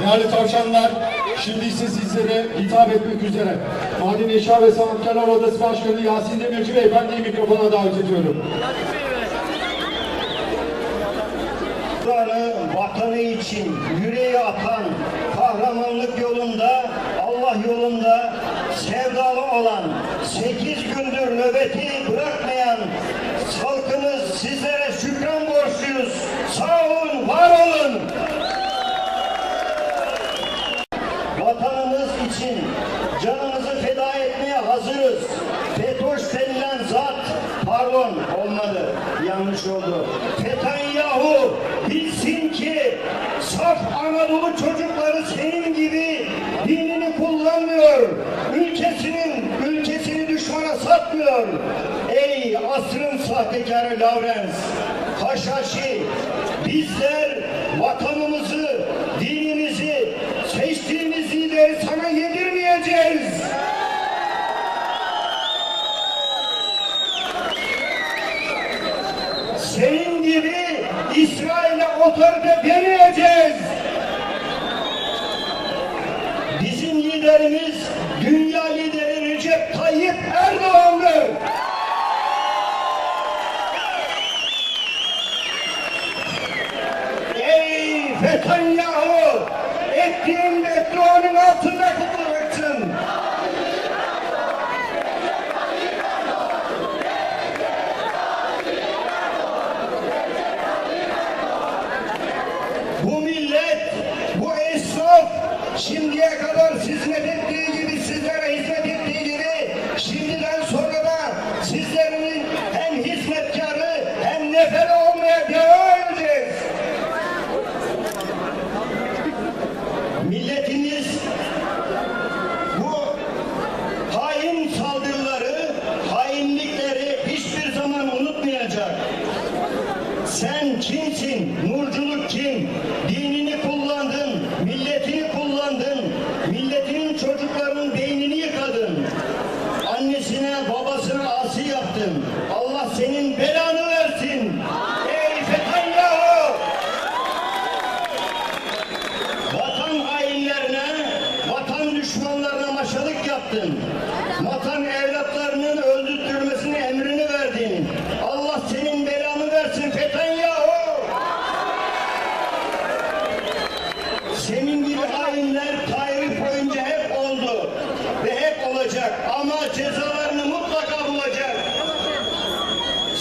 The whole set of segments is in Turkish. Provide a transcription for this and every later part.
Değerli tavşanlar, şimdi ise sizlere hitap etmek üzere Maden Eşya ve Sanatkarlar Odası Başkanı Yasin Demirci Beyefendi'yi mikrofona davet ediyorum. Vatanı için yüreği atan, kahramanlık yolunda, Allah yolunda sevdalı olan, sekiz gündür nöbeti bırakmayan halkımız sizlere şükran borçluyuz. Sağ olun, olmadı, yanlış oldu. Netanyahu bilsin ki saf Anadolu çocukları senin gibi dinini kullanmıyor. Ülkesinin, ülkesini düşmana satmıyor. Ey asrın sahtekarı Lawrence, Haşhaşi, bizler vatanımızı, dinimizi, seçtiğimiz lideri sana yedirmeyeceğiz. Senin gibi İsrail'e otorite vermeyeceğiz. Bizim liderimiz dünya lideri Recep Tayyip Erdoğan'dır. Ey Netanyahu! Ettiğin metronun altında kutlayacaksın. Bu millet, bu esnaf şimdiye kadar hizmet ettiği gibi sizlere hizmet ettiği gibi şimdiden sonra da sizlerin hem hizmetkarı hem neferi olmaya devam edeceğiz. Milletimiz bu hain saldırıları, hainlikleri hiçbir zaman unutmayacak. Sen kimsin? Nurculuk kim? Dinini kullandın, milletini kullandın, milletinin çocuklarının beynini yıkadın. Annesine, babasına asi yaptın. Allah senin belanı versin. Ey Netanyahu! Vatan hainlerine, vatan düşmanlarına maşalık yaptın. Vatan evlatlarının öldürtülmesine emrini verdin. Allah senin belanı versin Netanyahu! Senin gibi hainler tarih boyunca hep oldu ve hep olacak ama cezalarını mutlaka bulacak.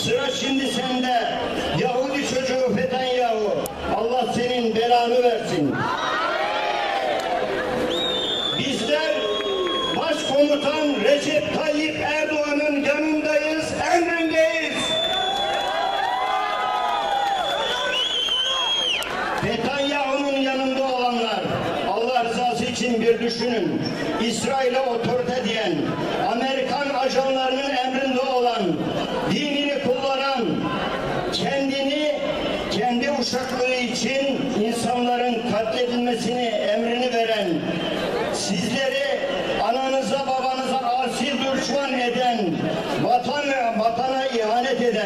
Sıra şimdi sende. Yahudi çocuğu Netanyahu. Allah senin belanı versin. Bizler Başkomutan Recep Tayyip Erdoğan'ın yanındayız, emrindeyiz. Netanyahu'nun yanında olanlar Allah rızası için bir düşünün. İsrail'e otorite diyen, Amerikan ajanlarının emrinde olan, dinini kullanan, kendini kendi uşaklığı için insanların katledilmesini emrini veren, sizleri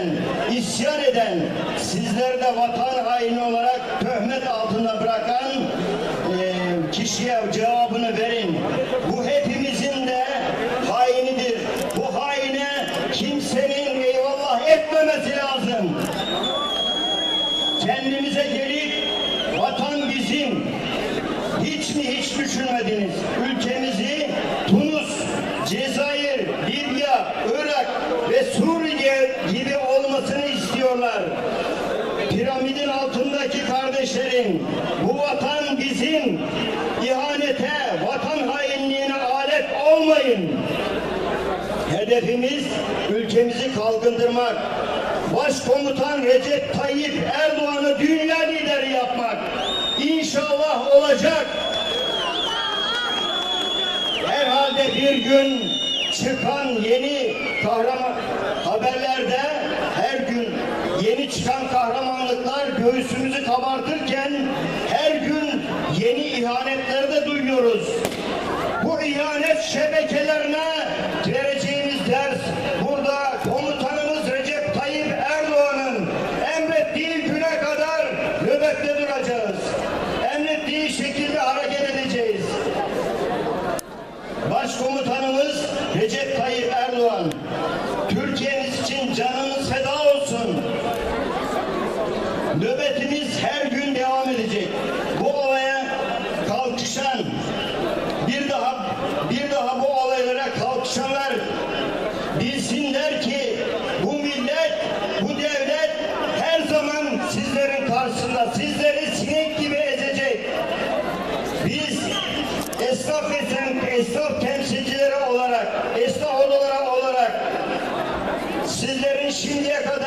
eden, isyan eden, sizleri de vatan haini olarak töhmet altında bırakan eee, kişiye cevabını verin. Bu hepimizin de hainidir. Bu haine kimsenin eyvallah etmemesi lazım kendimize gelip vatan bizim hiç mi hiç düşünmediniz Piramidin altındaki kardeşlerim bu vatan bizim ihanete, vatan hainliğine alet olmayın. Hedefimiz ülkemizi kalkındırmak. Başkomutan Recep Tayyip Erdoğan'ı dünya lideri yapmak. İnşallah olacak. Herhalde bir gün çıkan yeni kahraman haberlerde yeni çıkan kahramanlıklar göğsümüzü kabartırken her gün yeni ihanetleri de duyuyoruz. Bu ihanet şebekelerine vereceğimiz ders burada komutanımız Recep Tayyip Erdoğan'ın emrettiği güne kadar nöbette duracağız. Emrettiği şekilde hareket edeceğiz. Başkomutanımız Recep Tayyip Erdoğan Türkiye'miz için canını Nöbetimiz her gün devam edecek. Bu olaya kalkışan bir daha bir daha bu olaylara kalkışanlar bilsinler ki bu millet, bu devlet her zaman sizlerin karşısında sizleri sinek gibi ezecek. Biz esnaf ve esnaf temsilcileri olarak, esnaf odaları olarak sizlerin şimdiye kadar